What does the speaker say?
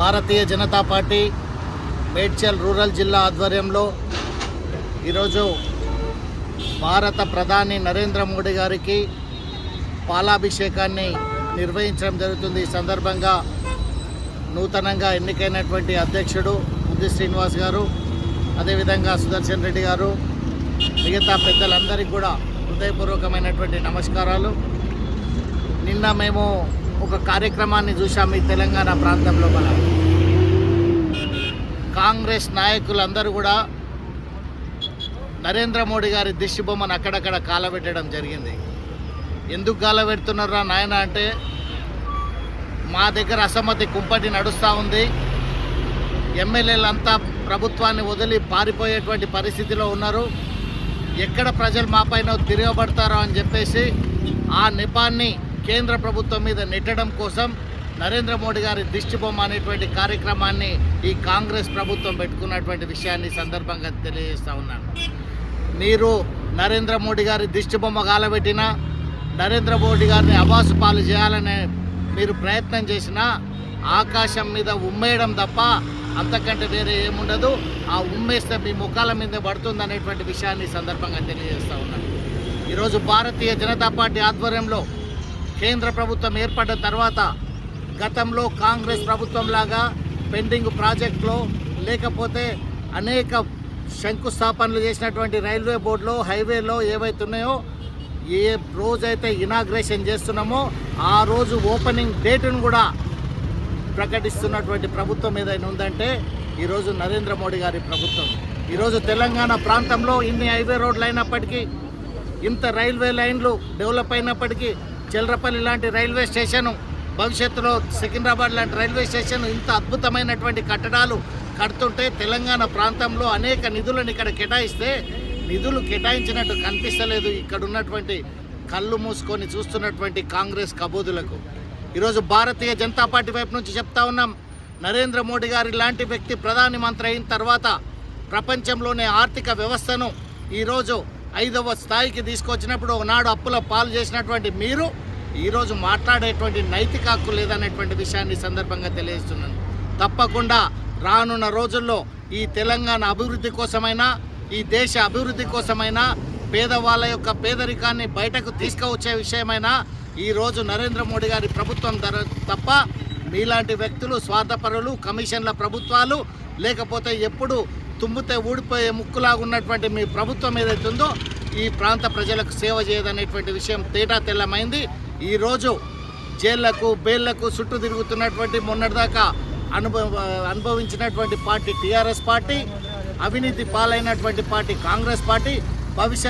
భారతీయ Janata party Medchal rural జిల్లా ఆధ్వర్యంలో ఈరోజు భారత ప్రధాని నరేంద్ర మోడీ గారికి పాలాభిషేకాన్ని నిర్వహించడం జరుగుతుంది. ఈ సందర్భంగా నూతనంగా ఎన్నికైనటువంటి అధ్యక్షుడు ముద్ది శ్రీనివాస్ గారు అదేవిధంగా సుదర్శన్ రెడ్డి గారు మిగతా పెద్దలందరికీ కూడా హృదయపూర్వకమైనటువంటి నమస్కారాలు. నిన్న మేము ఒక కార్యక్రమాన్ని చూసాము ఈ తెలంగాణ ప్రాంతంలో మన కాంగ్రెస్ నాయకులందరూ కూడా నరేంద్ర మోడీ గారి దిష్టి బొమ్మను అక్కడక్కడ కాలబెట్టడం జరిగింది. ఎందుకు కాలబెడుతున్నారా నాయన అంటే మా దగ్గర అసమ్మతి కుంపటి నడుస్తూ ఉంది. ఎమ్మెల్యేలంతా ప్రభుత్వాన్ని వదిలి పారిపోయేటువంటి పరిస్థితిలో ఉన్నారు. ఎక్కడ ప్రజలు మాపైన తిరగబడతారో అని చెప్పేసి ఆ నెపాన్ని కేంద్ర ప్రభుత్వం మీద నెట్టడం కోసం నరేంద్ర మోడీ గారి దిష్టి బొమ్మ అనేటువంటి కార్యక్రమాన్ని ఈ కాంగ్రెస్ ప్రభుత్వం పెట్టుకున్నటువంటి విషయాన్ని సందర్భంగా తెలియజేస్తా ఉన్నాను. మీరు నరేంద్ర మోడీ గారి దిష్టి బొమ్మ కాలబెట్టినా నరేంద్ర మోడీ గారిని అవాసు పాలు చేయాలనే మీరు ప్రయత్నం చేసినా ఆకాశం మీద ఉమ్మేయడం తప్ప అంతకంటే వేరే ఏముండదు. ఆ ఉమ్మేస్తే మీ ముఖాల మీద పడుతుంది అనేటువంటి విషయాన్ని సందర్భంగా తెలియజేస్తా ఉన్నాను. ఈరోజు భారతీయ జనతా పార్టీ ఆధ్వర్యంలో కేంద్ర ప్రభుత్వం ఏర్పడ్డ తర్వాత గతంలో కాంగ్రెస్ ప్రభుత్వం లాగా పెండింగ్ ప్రాజెక్టులో లేకపోతే అనేక శంకుస్థాపనలు చేసినటువంటి రైల్వే బోర్డులో హైవేలో ఏవైతే ఉన్నాయో ఏ రోజైతే ఇనాగ్రేషన్ చేస్తున్నామో ఆ రోజు ఓపెనింగ్ డేటును కూడా ప్రకటిస్తున్నటువంటి ప్రభుత్వం ఏదైనా ఉందంటే ఈరోజు నరేంద్ర మోడీ గారి ప్రభుత్వం. ఈరోజు తెలంగాణ ప్రాంతంలో ఇన్ని హైవే రోడ్లు అయినప్పటికీ ఇంత రైల్వే లైన్లు డెవలప్ అయినప్పటికీ చిల్లరపల్లి లాంటి రైల్వే స్టేషను భవిష్యత్తులో సికింద్రాబాద్ లాంటి రైల్వే స్టేషన్ ఇంత అద్భుతమైనటువంటి కట్టడాలు కడుతుంటే తెలంగాణ ప్రాంతంలో అనేక నిధులను ఇక్కడ కేటాయిస్తే నిధులు కేటాయించినట్టు కనిపిస్తలేదు ఇక్కడ ఉన్నటువంటి కళ్ళు మూసుకొని చూస్తున్నటువంటి కాంగ్రెస్ కబోదులకు. ఈరోజు భారతీయ జనతా పార్టీ వైపు నుంచి చెప్తా ఉన్నాం నరేంద్ర మోడీ గారి లాంటి వ్యక్తి ప్రధాని మంత్రి అయిన తర్వాత ప్రపంచంలోనే ఆర్థిక వ్యవస్థను ఈరోజు ఐదవ స్థాయికి తీసుకొచ్చినప్పుడు ఒకనాడు అప్పుల పాలు చేసినటువంటి మీరు ఈరోజు మాట్లాడేటువంటి నైతిక హక్కు లేదనేటువంటి విషయాన్ని సందర్భంగా తెలియజేస్తున్నాను. తప్పకుండా రానున్న రోజుల్లో ఈ తెలంగాణ అభివృద్ధి కోసమైనా ఈ దేశ అభివృద్ధి కోసమైనా పేదవాళ్ళ యొక్క పేదరికాన్ని బయటకు తీసుకువచ్చే విషయమైనా ఈరోజు నరేంద్ర మోడీ గారి ప్రభుత్వం ధర తప్ప మీలాంటి వ్యక్తులు స్వార్థపరులు కమిషన్ల ప్రభుత్వాలు లేకపోతే ఎప్పుడు తుమ్మితే ఊడిపోయే ముక్కులాగా ఉన్నటువంటి మీ ప్రభుత్వం ఏదైతే ఉందో ఈ ప్రాంత ప్రజలకు సేవ చేయదనేటువంటి విషయం తేటా తెల్లమైంది. ఈరోజు జైళ్ళకు బెయిళ్ళకు చుట్టూ తిరుగుతున్నటువంటి మొన్నటిదాకా అనుభవ అనుభవించినటువంటి పార్టీ టీఆర్ఎస్ పార్టీ అవినీతి పాలైనటువంటి పార్టీ కాంగ్రెస్ పార్టీ భవిష్యత్